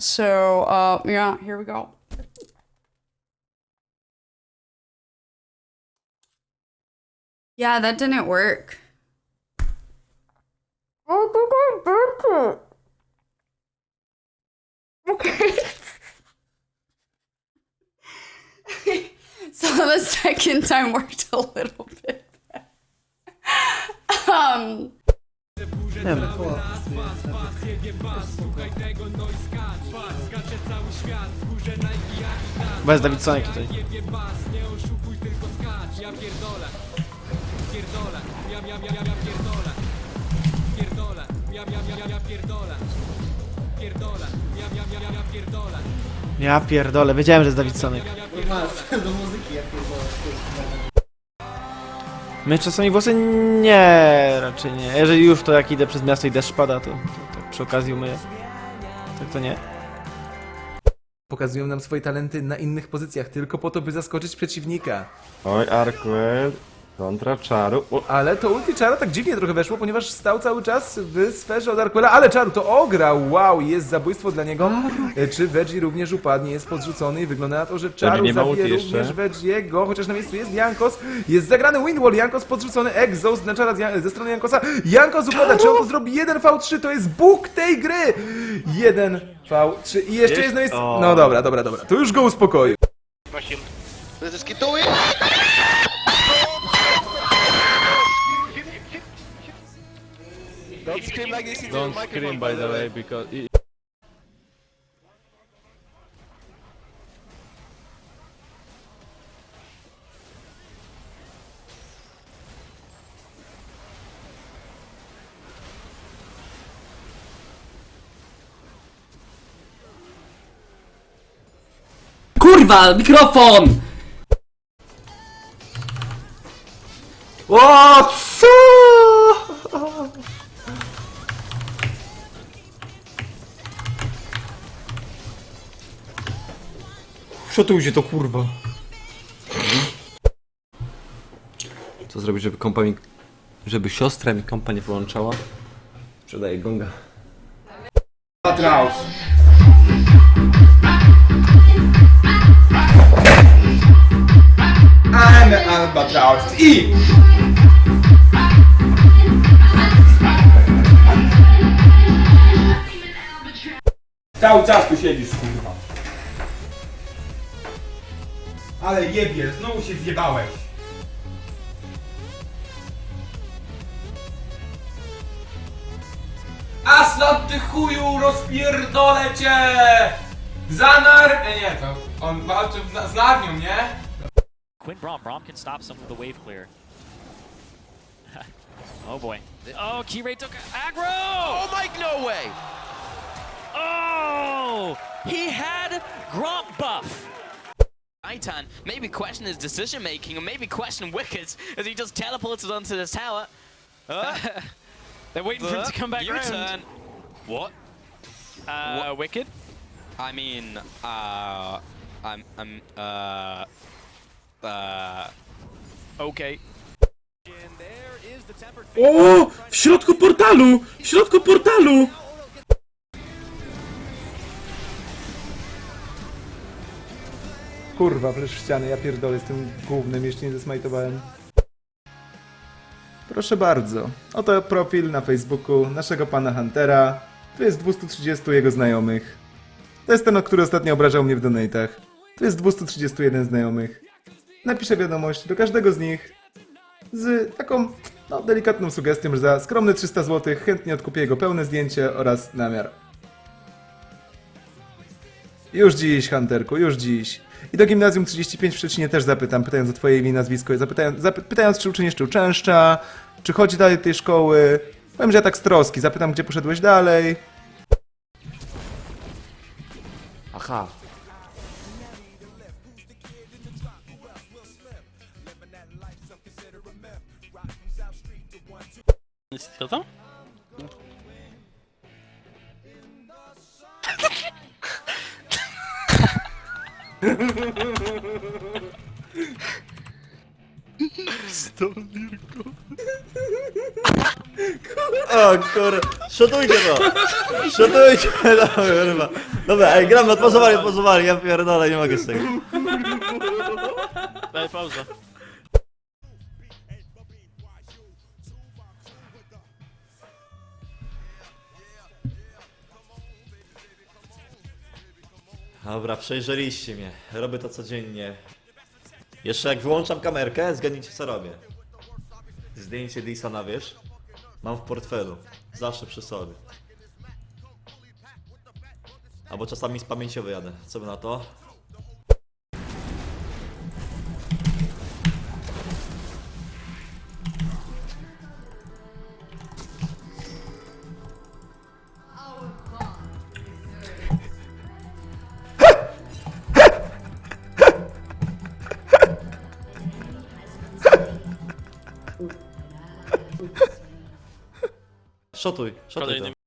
So, uh, yeah, here we go. Yeah, that didn't work. I think I burnt it. Okay. so the second time worked a little bit. Um, Nie wiem. Bez Davidsonek tutaj. Ja pierdolę, wiedziałem, że jest Davidsonek. do muzyki jak My czasami włosy nie, raczej nie. Jeżeli już to jak idę przez miasto i deszcz pada, to, to, to przy okazji umyję. Tak to nie. Pokazują nam swoje talenty na innych pozycjach, tylko po to, by zaskoczyć przeciwnika. Oj, Arquel kontra Czaru. O, Ale to ulti Czara tak dziwnie trochę weszło, ponieważ stał cały czas w sferze od Arquela, ale Czaru to ograł, wow, jest zabójstwo dla niego. E, Czy Veggie również upadnie, jest podrzucony i wygląda na to, że Czaru nie ma zabije ulti jeszcze. również Veggiego, chociaż na miejscu jest Jankos, jest zagrany Windwall, Jankos podrzucony, Exhaust na Czara z Jan- ze strony Jankosa, Jankos upada, czy on to zrobi 1v3, to jest Bóg tej gry! 1v3 i jeszcze jest na miejscu, O. no dobra, dobra, dobra, to już go uspokoił. Zeskituję! Don't scream like this into the microphone, by the way. because... Kurwa, mikrofon! O, co? Szotujcie to kurwa. Co zrobić, żeby kompa mi... Żeby siostra mi kompa nie wyłączała? Sprzedaję gonga. Patraus. I'm Albatraus. I... Cały czas tu siedzisz, kurwa. Ale jebie, znowu się zjebałeś. Aslan ty chuju, rozpierdolę cię! Zanar... E, nie, to on walczy w- z Narnią, nie? Quinn Braum. Braum can stop some of the wave clear. oh boy. Oh, Kirei took aggro! Oh, Mike, no way! Oh! He had Gromp buff! Aitan maybe question his decision making or maybe question Wickets as he just teleported onto this tower. Uh, They're waiting for him to come back U around. turn. What? Uh, Wicked? I mean, uh, I'm, I'm, uh, uh. Okay. Oh, O! W środku portalu! W środku portalu! Kurwa, flesz w ścianę, ja pierdolę z tym głównym, jeszcze nie zesmajtowałem. Proszę bardzo, oto profil na Facebooku naszego pana Huntera. Tu jest 230 jego znajomych. To jest ten, o który ostatnio obrażał mnie w donatach. Tu jest 231 znajomych. Napiszę wiadomość do każdego z nich z taką, no, delikatną sugestią, że za skromne 300 zł chętnie odkupię jego pełne zdjęcie oraz namiar. Już dziś, Hunterku, już dziś. I do Gimnazjum 35 w Szczecinie też zapytam, pytając o twoje imię i nazwisko, zapytając, zapy, pytając, czy uczynisz czy uczęszcza, czy chodzi dalej do tej szkoły. Powiem, że ja tak z troski, zapytam, gdzie poszedłeś dalej. Aha. Co to? O kur... Szotujcie to! Szotujcie to, kurwa. Dobra, ej, gramy, odpozowali, odpozowali, ja pierdolę, nie mogę z tego. Daj pauzę. Dobra, przejrzeliście mnie. Robię to codziennie. Jeszcze jak wyłączam kamerkę, zgadnijcie co robię. Zdjęcie Disa na wierzch. Mam w portfelu. Zawsze przy sobie. Albo czasami z pamięci wyjadę. Co by na to? Szotuj, szotuj to. Kolejny